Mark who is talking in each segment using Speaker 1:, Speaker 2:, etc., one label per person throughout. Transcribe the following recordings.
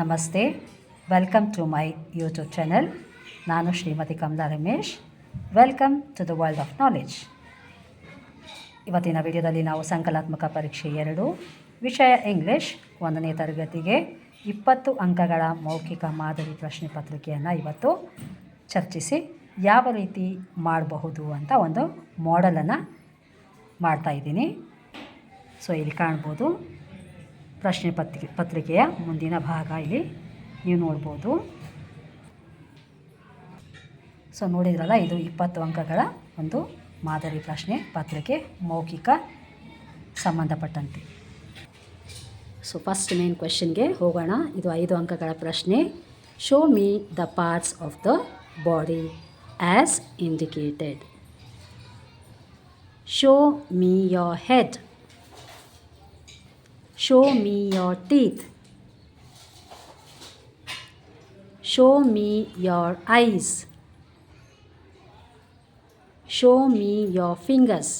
Speaker 1: ನಮಸ್ತೆ. Welcome to my YouTube channel ನಾನು Shrimati Kamala Ramesh. Welcome to the world of knowledge ಇವತ್ತಿನ ವಿಡಿಯೋದಲ್ಲಿ ನಾವು ಸಂಕಲಾತ್ಮಕ ಪರೀಕ್ಷೆ ಎರಡು, ವಿಷಯ ಇಂಗ್ಲಿಷ್ ಒಂದನೇ ತರಗತಿಗೆ ಇಪ್ಪತ್ತು ಅಂಕಗಳ ಮೌಖಿಕ ಮಾದರಿ ಪ್ರಶ್ನೆ ಪತ್ರಿಕೆಯನ್ನು ಇವತ್ತು ಚರ್ಚಿಸಿ ಯಾವ ರೀತಿ ಮಾಡಬಹುದು ಅಂತ ಒಂದು ಮಾಡೆಲನ್ನು ಮಾಡ್ತಾಯಿದ್ದೀನಿ ಸೊ ಇಲ್ಲಿ ಕಾಣ್ಬೋದು. ಪ್ರಶ್ನೆ ಪತ್ರಿಕೆ, ಪತ್ರಿಕೆಯ ಮುಂದಿನ ಭಾಗ ಇಲ್ಲಿ ನೀವು ನೋಡ್ಬೋದು. ಸೊ ನೋಡಿದ್ರಲ್ಲ, ಇದು ಇಪ್ಪತ್ತು ಅಂಕಗಳ ಒಂದು ಮಾದರಿ ಪ್ರಶ್ನೆ, ಪತ್ರಿಕೆ, ಮೌಖಿಕ ಸಂಬಂಧಪಟ್ಟಂತೆ. ಸೊ ಫಸ್ಟ್ ಮೇನ್ ಕ್ವೆಶನ್ಗೆ ಹೋಗೋಣ. ಇದು ಐದು ಅಂಕಗಳ ಪ್ರಶ್ನೆ. Show me the parts of the body as indicated show me your head Show me your teeth. Show me your eyes. Show me your fingers.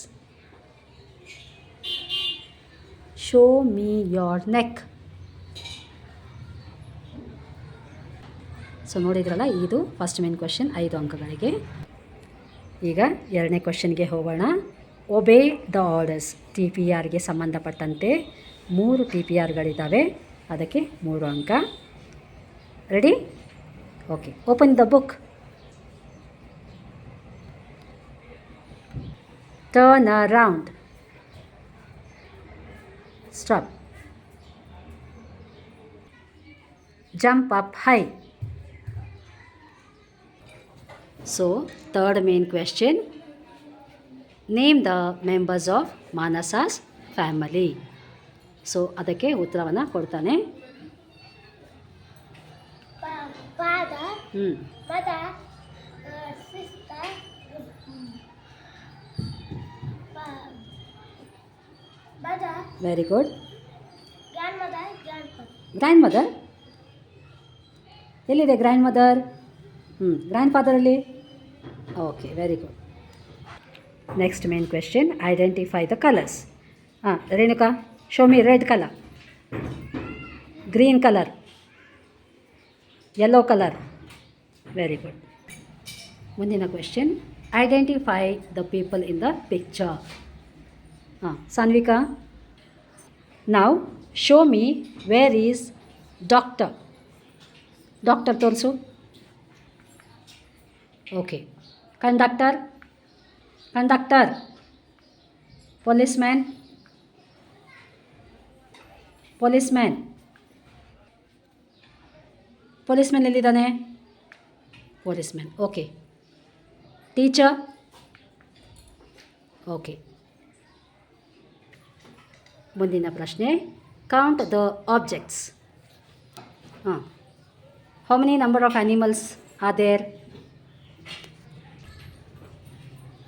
Speaker 1: Show me your neck. So ನೋಡಿದ್ರಲ್ಲ ಇದು first main question ಐದು ಅಂಕಗಳಿಗೆ ಈಗ ಎರಡನೇ ಕ್ವಶನ್ಗೆ ಹೋಗೋಣ obey the orders T P ಆರ್ಗೆ ಸಂಬಂಧಪಟ್ಟಂತೆ ಮೂರು T P ಆರ್ಗಳಿದ್ದಾವೆ ಅದಕ್ಕೆ ಮೂರು ಅಂಕ. Ready okay open the book turn around stop jump up high so third main question name the members of Manasa's family so ಅದಕ್ಕೆ ಉತ್ತರವನ್ನು ಕೊಡ್ತಾನೆ. ಹ್ಞೂ ವೆರಿ ಗುಡ್. ಗ್ರ್ಯಾಂಡ್ ಮದರ್ ಎಲ್ಲಿದೆ ಗ್ರ್ಯಾಂಡ್ ಮದರ್ ಹ್ಞೂ grand ಫಾದರಲ್ಲಿ okay very good next main question identify the colours ಹಾಂ Renuka? Show me red colour green colour yellow colour very good ಮುಂದಿನ question identify the people in the picture ಹಾಂ, ಸಾನ್ವಿಕಾ. ನಾವು show me where is doctor doctor ತೋರಿಸು. Okay conductor conductor policeman. Policeman policeman ಎಲ್ಲಿದ್ದಾನೆ? Policeman okay. Teacher? Okay. ಮುಂದಿನ ಪ್ರಶ್ನೆ count the objects ಹಾಂ. How many number of animals are there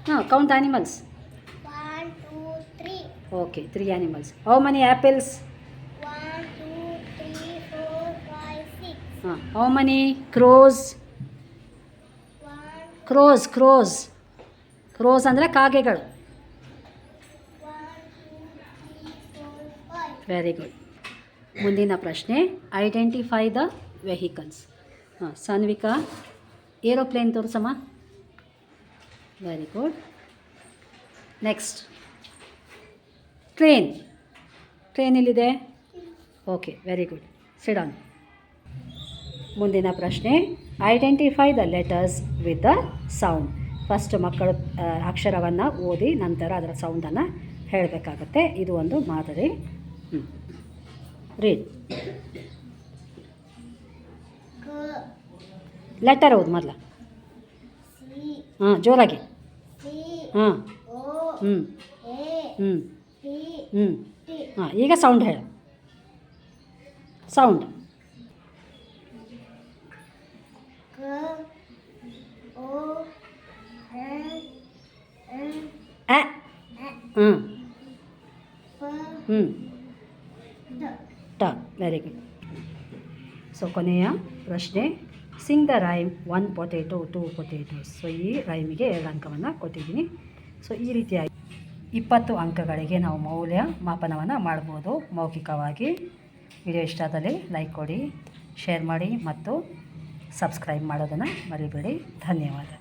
Speaker 1: ಹಾಂ count animals. Okay three animals how many apples ಹಾಂ ಮನಿ crows crows crows crows ಅಂದರೆ ಕಾಗೆಗಳು. Very good ಮುಂದಿನ ಪ್ರಶ್ನೆ ಐಡೆಂಟಿಫೈ ದ ವೆಹಿಕಲ್ಸ್ ಹಾಂ Sanvika aeroplane ತೋರಿಸಮ್ಮ. Very good next train train ಎಲ್ಲಿದೆ? ಓಕೆ ವೆರಿ ಗುಡ್ ಸಿಡಾನ್ ಮುಂದಿನ ಪ್ರಶ್ನೆ identify the letters with the sound first ಮಕ್ಕಳು ಅಕ್ಷರವನ್ನು ಓದಿ ನಂತರ ಅದರ ಸೌಂಡನ್ನು ಹೇಳಬೇಕಾಗತ್ತೆ. ಇದು ಒಂದು ಮಾದರಿ. ರೀಡ್ ಲೆಟರ್ ಓದು ಮೊದಲ. ಹಾಂ ಜೋರಾಗಿ. ಹಾಂ ಹ್ಞೂ ಹ್ಞೂ ಹ್ಞೂ. ಹಾಂ, ಈಗ ಸೌಂಡ್ ಹೇಳು. ಸೌಂಡ್ ಎ ಹ್ಞೂ ಹ್ಞೂ. ಟ. ವೆರಿ ಗುಡ್ ಸೊ ಕೊನೆಯ ಪ್ರಶ್ನೆ. Sing the rhyme one potato two potatoes so ಈ ರೈಮಿಗೆ ಎರಡು ಅಂಕವನ್ನು ಕೊಟ್ಟಿದ್ದೀನಿ. ಸೊ ಈ ರೀತಿಯಾಗಿ ಇಪ್ಪತ್ತು ಅಂಕಗಳಿಗೆ ನಾವು ಮೌಲ್ಯ ಮಾಪನವನ್ನು ಮಾಡ್ಬೋದು ಮೌಖಿಕವಾಗಿ. ವಿಡಿಯೋ ಇಷ್ಟ ಆದಲ್ಲಿ ಲೈಕ್ ಕೊಡಿ ಶೇರ್ ಮಾಡಿ ಮತ್ತು ಸಬ್ಸ್ಕ್ರೈಬ್ ಮಾಡೋದನ್ನು ಮರಿಬೇಡಿ. ಧನ್ಯವಾದ.